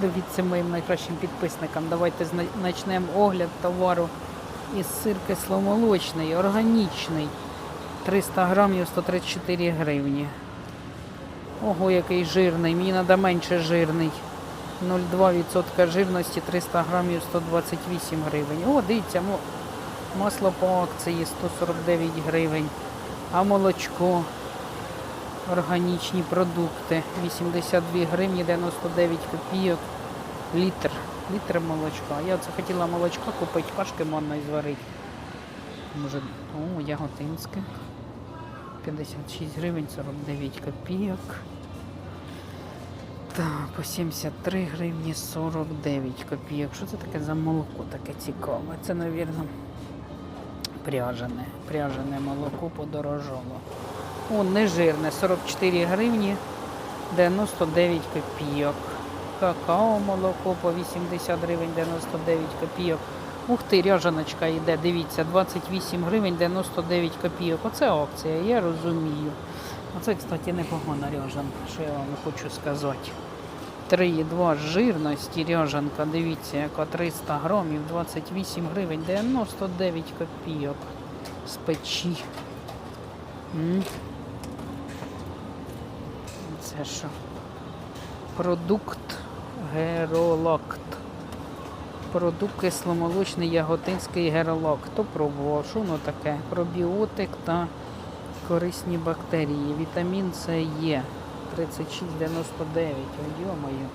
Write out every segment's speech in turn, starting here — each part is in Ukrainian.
Привіт моїм найкращим підписникам. Давайте почнемо огляд товару із сир кисломолочний, органічний. 300 грамів 134 гривні. Ого, який жирний. Мені треба менше жирний. 0,2% жирності 300 грамів 128 гривень. О, дивіться, масло по акції 149 гривень. А молочко органічні продукти 82 гривні 99 копійок літр. Літр молочка. Я оце хотіла молочка купити, кашки можна і зварити. Може, о, яготинське. 56 гривень 49 копійок. Так, по 73 гривні 49 копійок. Що це таке за молоко таке цікаве? Це, мабуть, пряжене. Пряжене молоко подорожало. О, нежирне, 44 гривні 99 копійок. Какао молоко по 80 гривень 99 копійок. Ух ти, ряжаночка йде, дивіться, 28 гривень 99 копійок. Оце акція, я розумію. Оце, кстати, непогана ряжанка, що я вам хочу сказати. 3,2 жирності ряжанка, дивіться, яка 300 грамів, 28 гривень 99 копійок з печі. Це що? Продукт Геролакт. Продукт кисломолочний яготинський геролакт. Хто пробував? Що воно таке? Пробіотик та корисні бактерії. Вітамін С є. 36,99. Ой, йо-моє.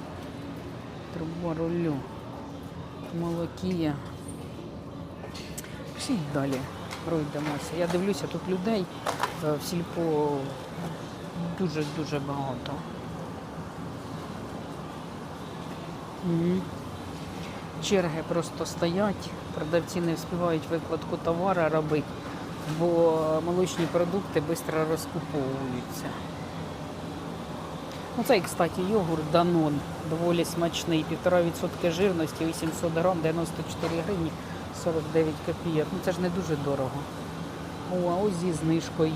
Труба рулю. Молокія. Пішли далі. Пройдемося. Я дивлюся, тут людей е, в сільпо дуже-дуже багато. Черги просто стоять, продавці не встигають викладку товару робити, бо молочні продукти швидко розкуповуються. Ну, цей, кстати, йогурт Данон доволі смачний. 1,5% жирності, 800 грам, 94 гривні, 49 копійок. Ну це ж не дуже дорого. О, а ось зі знижкою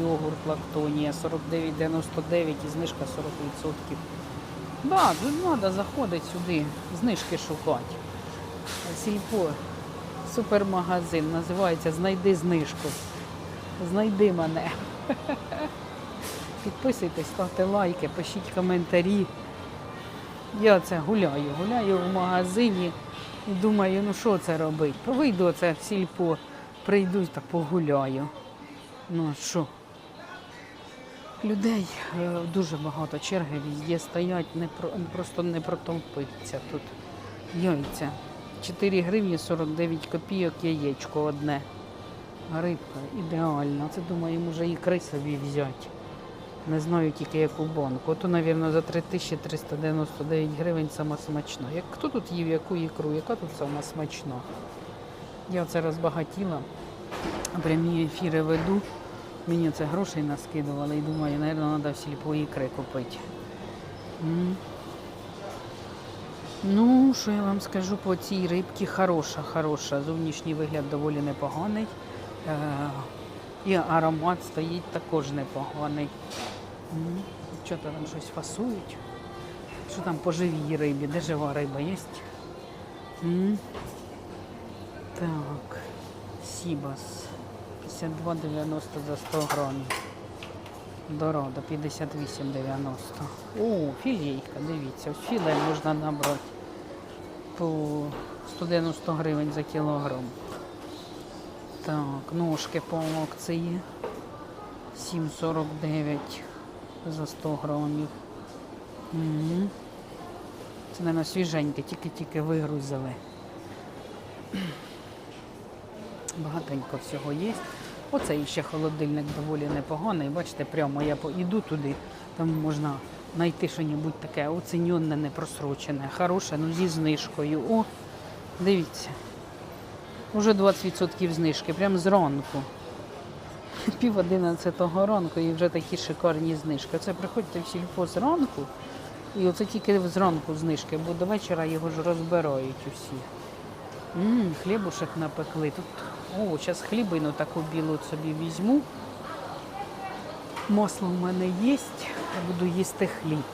йогурт Лактонія 49,99 і знижка 40%. Да, тут треба заходити сюди, знижки шукати. Сільпо, супермагазин, називається Знайди знижку. Знайди мене. Підписуйтесь, ставте лайки, пишіть коментарі. Я це гуляю, гуляю в магазині і думаю, ну що це робити? Вийду це в сільпо, прийду та погуляю. Ну що? Людей е, дуже багато, черги везде стоять, не про, просто не протолпиться тут. Яйця. 4 гривні 49 копійок яєчко одне. Рибка ідеальна. Це думаю, може ікри собі взяти. Не знаю тільки яку банку. Ото, мабуть, за 3399 гривень сама смачна. Як хто тут їв яку ікру, яка тут сама смачна? Я це розбагатіла. Прямі ефіри веду. Мені це грошей наскидували і думаю, мабуть, треба в сільпо ікри купити. Ну, що я вам скажу по цій рибці, хороша, хороша. Зовнішній вигляд доволі непоганий. Е, і аромат стоїть також непоганий. Що то там щось фасують? Що там по живій рибі? Де жива риба є? Так, Сібас. 52,90 за 100 грамів. Дорадо 58,90. О, філейка, дивіться, філе можна набрати по 190 гривень за кілограм. Так, ножки по акції 7,49 за 100 грамів. Угу. Це, мабуть, свіженьке, тільки-тільки вигрузили. Багатенько всього є. Оцей ще холодильник доволі непоганий. Бачите, прямо я йду туди, там можна знайти щось таке оціненне, непросрочене, хороше, ну зі знижкою. О, дивіться. Уже 20% знижки, прямо зранку. Пів одинадцятого ранку і вже такі шикарні знижки. Це приходьте в сільпо зранку, і оце тільки зранку знижки, бо до вечора його ж розбирають усі. Ммм, хлібушек напекли. Тут, о, зараз хлібину таку білу собі візьму. Масло в мене є, буду їсти хліб.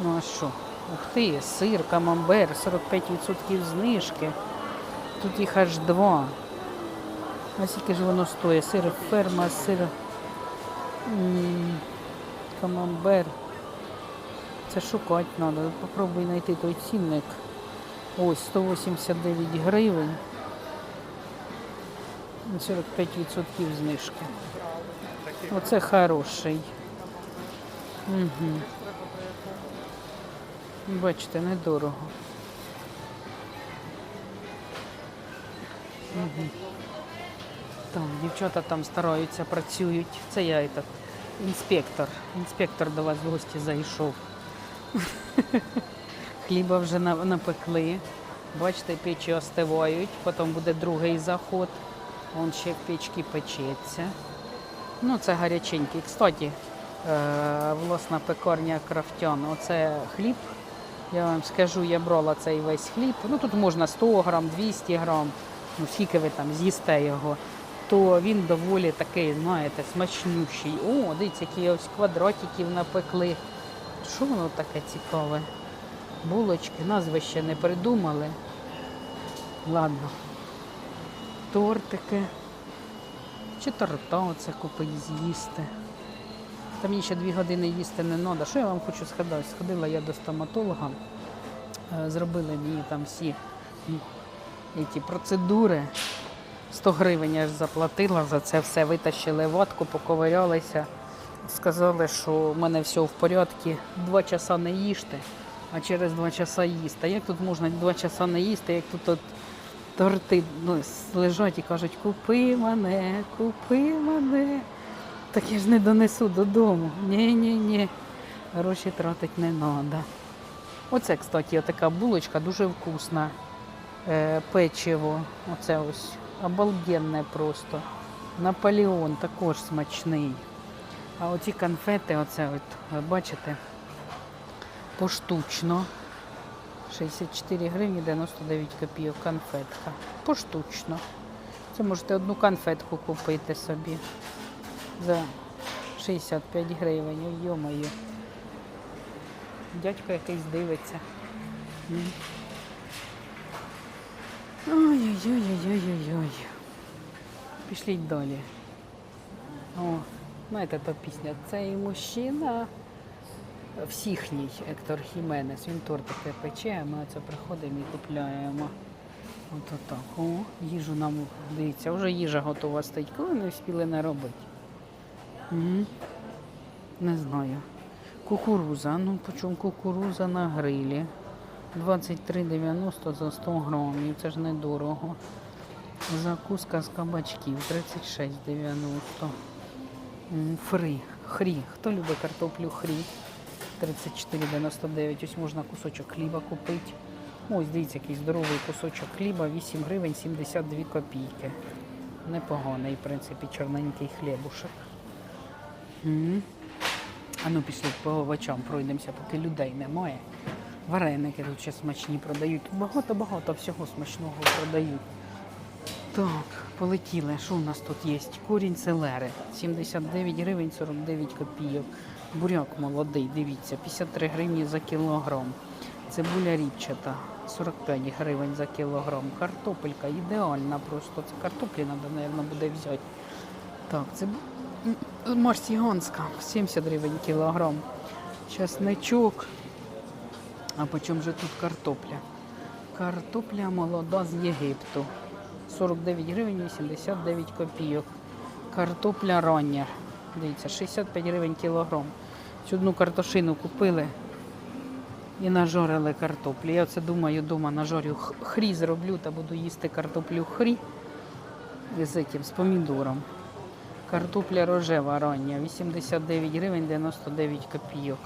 Ну а що? Ух ти, сир, камамбер, 45% знижки. Тут їх аж два. А скільки ж воно стоїть? Сир ферма, сир камамбер. Це шукати треба. Попробуй знайти той цінник. Ось 189 гривень. 45% знижки. Оце хороший. Угу. Бачите, недорого. Угу. Так, дівчата там стараються, працюють. Це я этот, інспектор. Інспектор до вас в гості зайшов. Хліба вже напекли. Бачите, печі остивають, потім буде другий заход. Вон ще в печці печеться. Ну, це гаряченький. Кстати, е, власна пекарня крафтян. Оце хліб. Я вам скажу, я брала цей весь хліб. Ну тут можна 100 грам, 200 грам, ну скільки ви там з'їсте його, то він доволі такий, знаєте, смачнющий. О, дивіться, які ось квадратиків напекли. Що воно таке цікаве? Булочки, назви ще не придумали. Ладно. Тортики. Чи торта оце купить з'їсти. Та мені ще дві години їсти не треба. Що я вам хочу сказати? Сходила я до стоматолога, е, зробили мені там всі ті процедури. 100 гривень я ж заплатила за це все, витащили ватку, поковирялися. Сказали, що в мене все в порядку, два часа не їжте, а через два часа їсти. Як тут можна два часа не їсти, як тут от торти ну, лежать і кажуть, купи мене, купи мене. Так я ж не донесу додому. Ні-ні-ні. Гроші тратити не треба. Оце, кстати, така булочка дуже вкусна. Е, печиво. Оце ось обалденне просто. Наполеон також смачний. А оці конфети, оце от, ви бачите, поштучно. 64 гривні 99 копійок конфетка. Поштучно. Це можете одну конфетку купити собі за 65 гривень. Йо-моє. Дядько якийсь дивиться. Ой-ой-ой-ой-ой-ой. Пішліть далі. О, знаєте, та пісня. Цей мужчина всіхній Ектор Хіменес. Він тортики пече, а ми оце приходимо і купляємо. От так. О, їжу нам дивіться, вже їжа готова стоїть. Коли не встигли наробити? Угу. Не знаю. Кукуруза. Ну, почому кукуруза на грилі? 23,90 за 100 грамів. Це ж недорого. Закуска з кабачків 36,90. М, Фрі. Хрі. Хто любить картоплю хрі? 34,99. Ось можна кусочок хліба купити. Ось дивіться, який здоровий кусочок хліба, 8 гривень 72 копійки. Непоганий, в принципі, чорненький хлібушек. А ну пішли по овочам пройдемося, поки людей немає. Вареники тут ще смачні продають. Багато-багато всього смачного продають. Так, полетіли. Що у нас тут є? Корінь селери. 79 гривень 49 копійок. Буряк молодий, дивіться, 53 гривні за кілограм. Цибуля ріпчата, 45 гривень за кілограм. Картопелька ідеальна просто. Це картоплі треба, мабуть, буде взяти. Так, це марсіганська, 70 гривень кілограм. Часничок. А по чому же тут картопля? Картопля молода з Єгипту. 49 гривень 89 копійок. Картопля рання. Дивіться, 65 гривень кілограм. Цю одну картошину купили і нажорили картоплі. Я оце думаю, вдома нажорю хрі зроблю та буду їсти картоплю хрі з этим, з помідором. Картопля рожева рання, 89 гривень 99 копійок.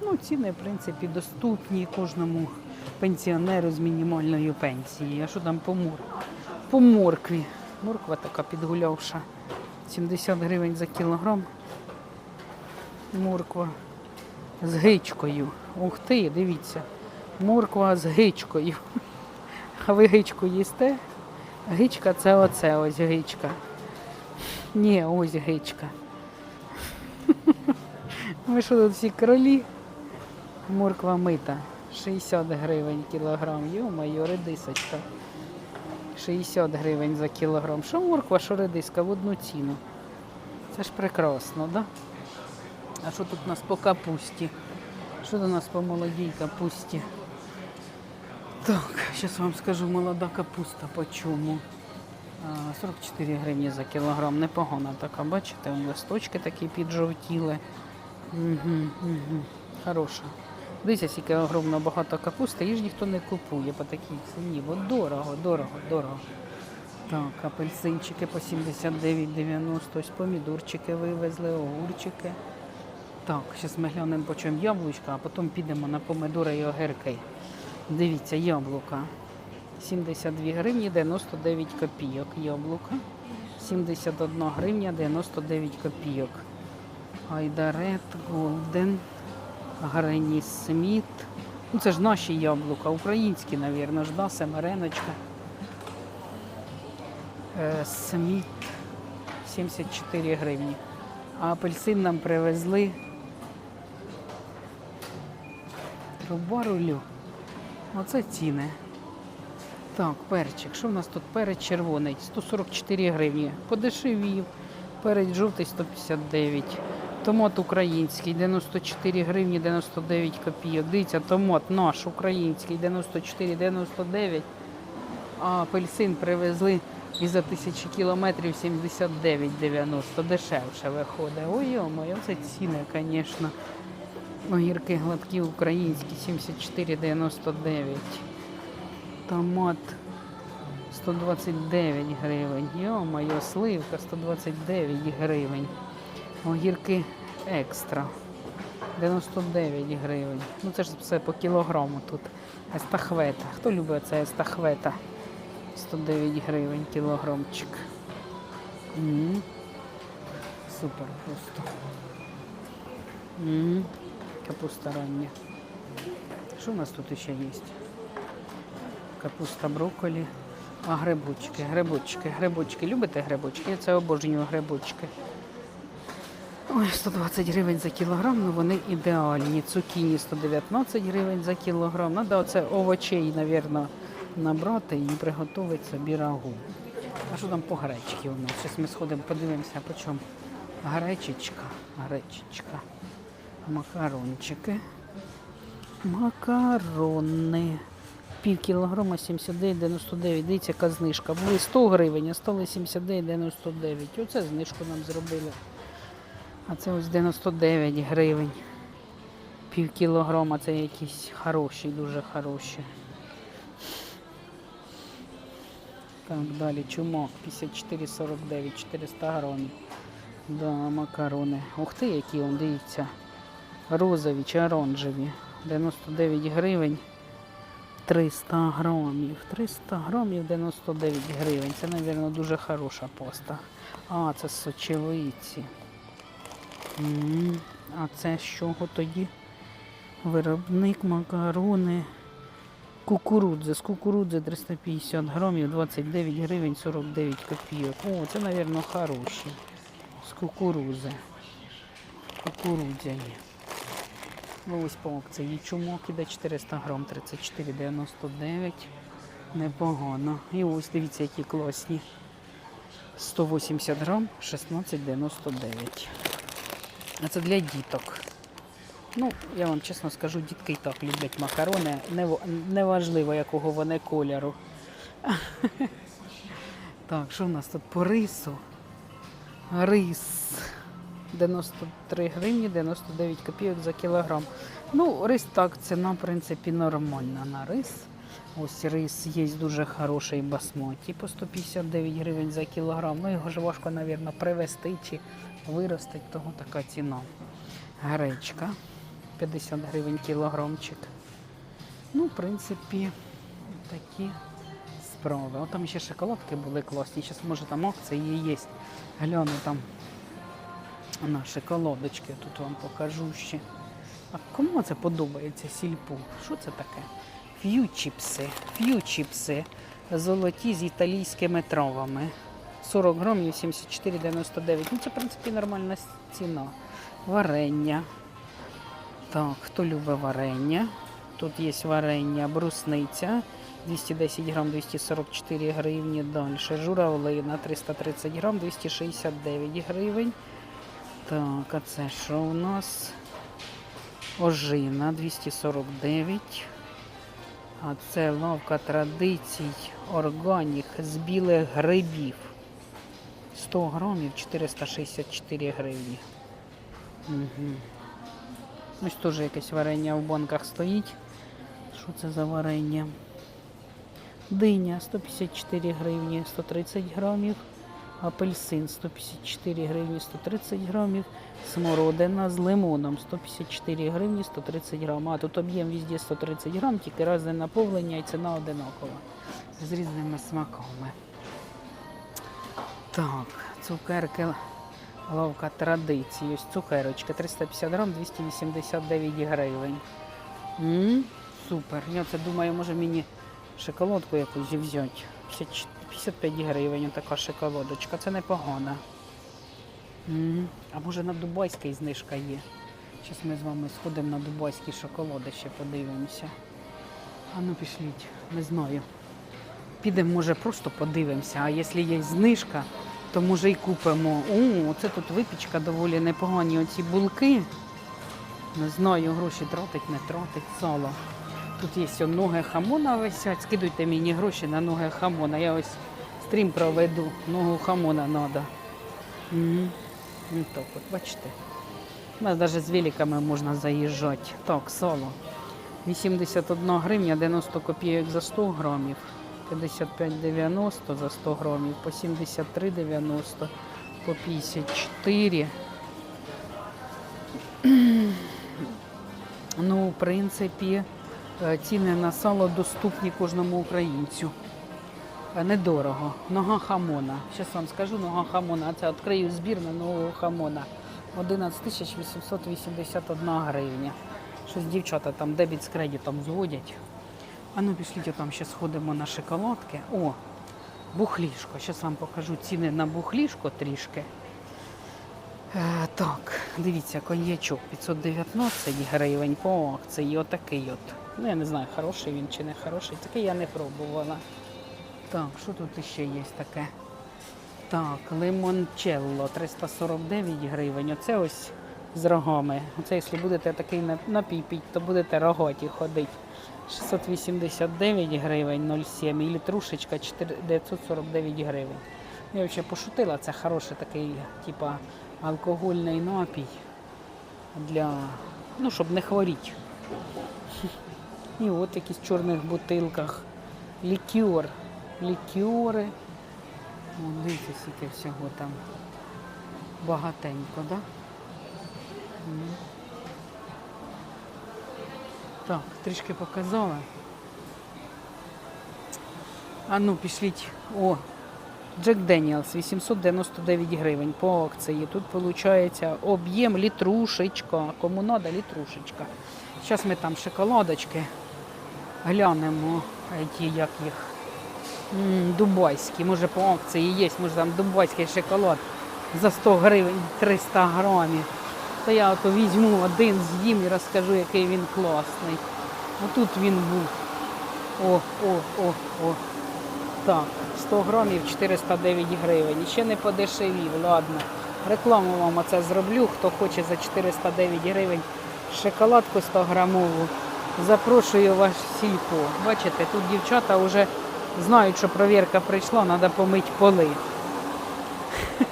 Ну, ціни, в принципі, доступні кожному пенсіонеру з мінімальною пенсією. А що там по мор? По моркві. Морква така підгулявша. 70 гривень за кілограм. Морква з гичкою. Ух ти, дивіться. Морква з гичкою. А ви гичку їсте? Гичка це оце ось гичка. Ні, ось гичка. Ми що тут всі кролі? Морква мита. 60 гривень кілограм. Йо-моє, редисочка. 60 гривень за кілограм. Що морква, що редиска в одну ціну. Це ж прекрасно, да? А що тут у нас по капусті? Що до нас по молодій капусті? Так, зараз вам скажу, молода капуста по чому. 44 гривні за кілограм. Непогана така, бачите, листочки такі піджовтіли. Угу, угу. Хороша. Дивіться, скільки огромно багато капусти, її ж ніхто не купує по такій ціні. Бо дорого, дорого, дорого. Так, апельсинчики по 79,90. Ось помідорчики вивезли, огурчики. Так, зараз ми глянемо по чому яблучка, а потім підемо на помидори і огірки. Дивіться, яблука. 72 гривні 99 копійок. Яблука. 71 гривня 99 копійок. Айдарет, Голден, Грені Сміт. Ну це ж наші яблука, українські, мабуть, да, семереночка. Е, Сміт 74 гривні. А апельсин нам привезли труба рулю. Оце ціни. Так, перчик. Що в нас тут? Перець червоний 144 гривні. Подешевів. Перець жовтий 159. Томат український 94 гривні 99 копійок. Дивіться, томат наш український 94,99. А апельсин привезли і за тисячі кілометрів 79,90. Дешевше виходить. Ой, йо-моє, це ціни, звісно. Огірки гладкі українські 74,99. Томат 129 гривень. Йо-моє, сливка 129 гривень. Огірки екстра 99 гривень. Ну це ж все по кілограму тут. Естахвета. Хто любить це естахвета? 109 гривень кілограмчик. Супер просто. Капуста рання. Що у нас тут ще є? Капуста брокколі. А грибочки, грибочки, грибочки. Любите грибочки? Я це обожнюю грибочки. Ой, 120 гривень за кілограм, ну вони ідеальні. Цукіні 119 гривень за кілограм. Надо оце овочей, мабуть, набрати і приготувати собі рагу. А що там по гречці у нас? Зараз ми сходимо, подивимося, по чому. Гречечка, гречечка. Макарончики. Макарони. Пів кілограма 79,99. Дивіться, яка знижка. Були 100 гривень, а стали 79,99. Оце знижку нам зробили. А це ось 99 гривень. Пів кілограма це якісь хороші, дуже хороші. Так, далі чумак 54,49, 400 грамів. Да, макарони. Ух ти, які он, дивіться. Розові чи оранжеві. 99 гривень. 300 грамів. 300 грамів 99 гривень. Це, мабуть, дуже хороша поста. А, це сочевиці. А це з чого тоді? Виробник макарони. Кукурудзи. З кукурудзи 350 грамів, 29 гривень 49 копійок. О, це, мабуть, хороші. З кукурузи. Кукурудзяні. Ось по акції. Чумок іде 400 грам, 34,99. Непогано. І ось дивіться, які класні. 180 грам, 16,99. А це для діток. Ну, я вам чесно скажу, дітки і так люблять макарони. Неважливо, якого вони кольору. Так, що в нас тут по рису? Рис 93 гривні 99 копійок за кілограм. Ну, рис так, ціна, в принципі, нормальна на рис. Ось рис є дуже хороший басматі по 159 гривень за кілограм. Ну, його ж важко, мабуть, привезти чи виростити, того така ціна. Гречка 50 гривень кілограмчик. Ну, в принципі, такі справи. О, там ще шоколадки були класні. Зараз, може, там акції є. Гляну там на шоколадочки, тут вам покажу ще. А кому це подобається сільпу? Що це таке? Ф'ючіпси. Ф'ючіпси. Золоті з італійськими травами. 40 грамів 74,99. Ну, це, в принципі, нормальна ціна. Варення. Так, хто любить варення? Тут є варення, брусниця. 210 грам 244 гривні. Далі журавлина 330 грам 269 гривень. Так, а це що у нас? Ожина 249. А це лавка традицій органік з білих грибів. 100 грамів 464 гривні. Угу. Ось теж якесь варення в банках стоїть. Що це за варення? Диня 154 гривні 130 грамів. Апельсин 154 гривні 130 грамів. Смородина з лимоном 154 гривні 130 грам. А тут об'єм везде 130 грам, тільки разне наповнення і ціна одинакова. З різними смаками. Так, цукерки лавка традицій. Ось цукерочки 350 грам 289 гривень. м супер. Я це думаю, може мені шоколадку якусь взяти. 50 55 гривень така шоколадочка. Це непогано. А може на Дубайській знижка є. Зараз ми з вами сходимо на дубайські шоколади, ще подивимося. А ну пішліть, не знаю. Підемо, може, просто подивимося, а якщо є знижка, то може і купимо. О, це тут випічка доволі непогані. Оці булки. Не знаю, гроші тратить, не тратить, сало. Тут є ноги хамона висять. Скидуйте мені гроші на ноги хамона. Я ось стрім проведу. Ногу хамона треба. Угу. Ну так от, бачите. У нас навіть з великами можна заїжджати. Так, сало. 81 гривня 90 копійок за 100 грамів. 55,90 за 100 грамів, по 73,90, по 54. Ну, в принципі, ціни на сало доступні кожному українцю. Е, Недорого. Нога хамона. Зараз вам скажу нога хамона. Це відкрию збір на нового хамона. 11 тисяч 881 гривня. Щось дівчата там дебіт з кредитом зводять. А ну пішліть там ще сходимо на шоколадки. О, бухлішко. Зараз вам покажу ціни на бухлішко трішки. Е, так, дивіться, коньячок 519 гривень по акції. Отакий от. Ну, я не знаю, хороший він чи не хороший. Такий я не пробувала. Так, що тут ще є таке? Так, лимончелло 349 гривень. Оце ось з рогами. Оце, якщо будете такий на- напій піть, то будете рогаті ходити. 689 гривень 0,7 і літрушечка 4 949 гривень. Я ще пошутила, це хороший такий, типа, алкогольний напій для, ну, щоб не хворіти. І от якісь в чорних бутилках. Лікюр. Лікюри. О, дивіться, скільки всього там. Багатенько, да? Так, трішки показала. А ну, пішліть. О, Джек Деніелс 899 гривень по акції. Тут виходить об'єм літрушечка. Кому треба, літрушечка. Зараз ми там шоколадочки глянемо, ті, як їх. М, Дубайські, може по акції є, може там дубайський шоколад за 100 гривень 300 грамів. То я ото візьму один, з'їм і розкажу, який він класний. Отут він був. О, о, о, о. Так, 100 грамів 409 гривень. Ще не подешевів, ладно. Рекламу вам оце зроблю. Хто хоче за 409 гривень шоколадку 100 грамову. Запрошую вас в сільпо. Бачите, тут дівчата вже знають, що провірка прийшла, треба помити поли.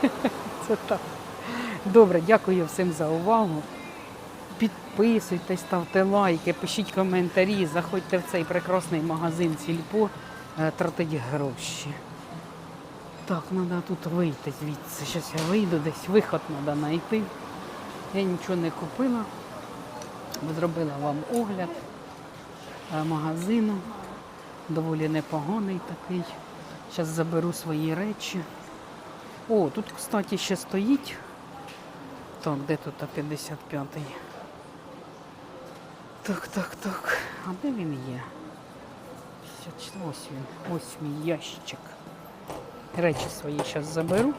Це так. Добре, дякую всім за увагу. Підписуйтесь, ставте лайки, пишіть коментарі, заходьте в цей прекрасний магазин Сільпо, е, тратить гроші. Так, треба тут вийти звідси. Зараз я вийду десь, виход треба знайти. Я нічого не купила. Зробила вам огляд е, магазину. Доволі непоганий такий. Зараз заберу свої речі. О, тут, кстати, ще стоїть. Так, де тут 55-й? Так, так, так. А де він є? 54, ось він. Ось мій ящичок. Речі свої зараз заберу.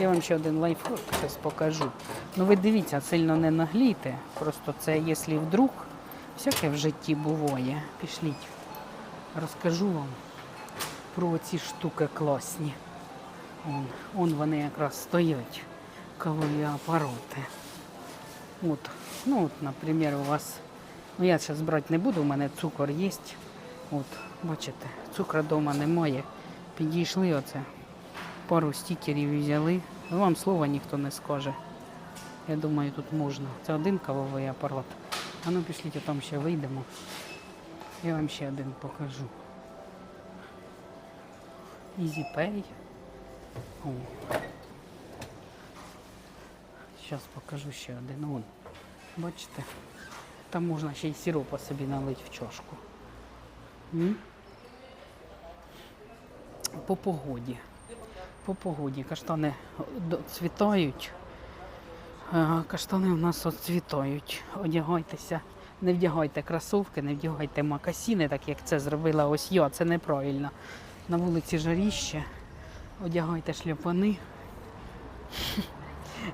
Я вам ще один лайфхак зараз покажу. Ну ви дивіться, сильно не наглійте. Просто це, якщо вдруг, Всяке в житті буває. Пішліть. Розкажу вам про ці штуки класні. Он, он вони якраз стоять, кавові апарати. От, ну от, наприклад, у вас, ну я зараз брати не буду, у мене цукор є. От, бачите, цукру вдома немає. Підійшли оце, пару стікерів взяли. Ну, Вам слова ніхто не скаже. Я думаю, тут можна. Це один кавовий апарат. А ну пішліть, там ще вийдемо. Я вам ще один покажу. О. Зараз покажу ще один. Вон. Бачите? Там можна ще й сиропа собі налити в чашку. По погоді. По погоді. Каштани цвітають. Каштани у нас оцвітають. Одягайтеся. Не вдягайте кросовки, не вдягайте макасіни, так як це зробила ось я. Це неправильно. На вулиці жаріще. Одягайте шляпани.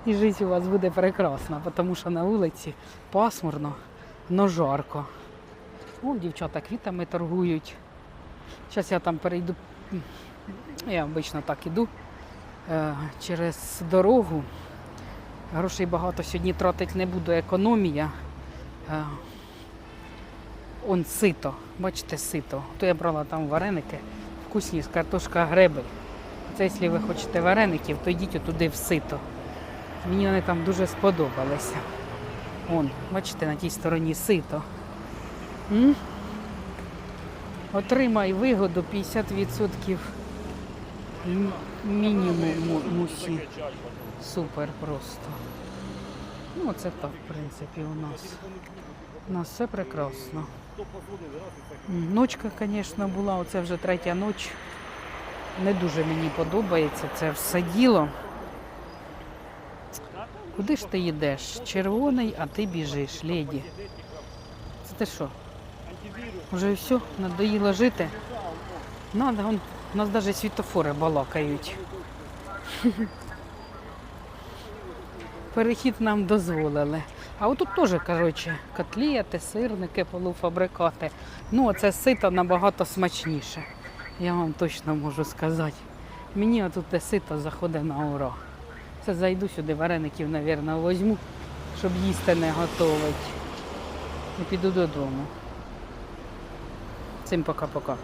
І життя у вас буде прекрасна, тому що на вулиці пасмурно, но жарко. Вон дівчата квітами торгують. Зараз я там перейду. Я обично так іду е, через дорогу. Грошей багато сьогодні тратити не буду, економія. Е, Он сито, бачите, сито. То я брала там вареники, вкусні з картошка греби. Це якщо ви хочете вареників, то йдіть туди в сито. Мені вони там дуже сподобалися. Он, бачите, на тій стороні сито. Отримай вигоду 50% м- мінімумусі. Супер просто. Ну, це так, в принципі, у нас. У нас все прекрасно. Ночка, звісно, була, оце вже третя ніч. Не дуже мені подобається це все діло. Куди ж ти йдеш? Червоний, а ти біжиш, леді. Це ти що? Вже все, надоїло жити. Надо, вон, у нас навіть світофори балакають. Перехід нам дозволили. А отут теж, коротше, котлети, сирники, полуфабрикати. Ну, оце сито набагато смачніше. Я вам точно можу сказати. Мені отут сито заходить на ура. Це зайду сюди, вареників, мабуть, візьму, щоб їсти не готувати. І піду додому. Всім пока-пока.